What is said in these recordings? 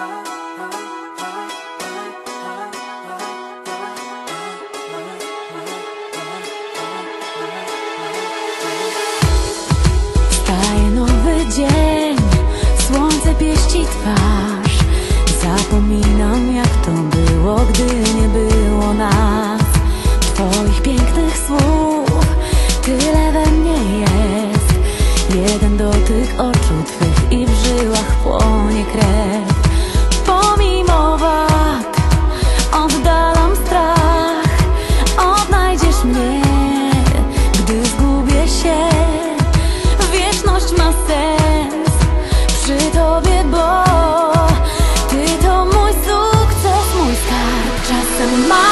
Wstaje nowy dzień, słońce pieści twarz. Zapominam jak to było, gdy nie było nas. Pięknych słów, tyle we mnie jest. Jeden dotyk oczu twych przy tobie, bo ty to mój sukces, mój skarb. Czasem mam,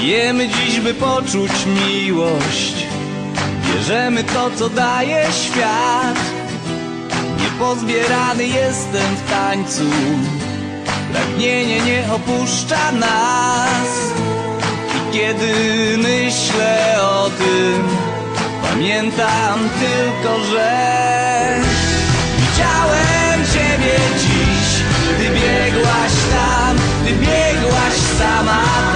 Jemy dziś, by poczuć miłość. Bierzemy to, co daje świat. Niepozbierany jestem w tańcu. Pragnienie nie opuszcza nas. I kiedy myślę o tym Pamiętam tylko, że sama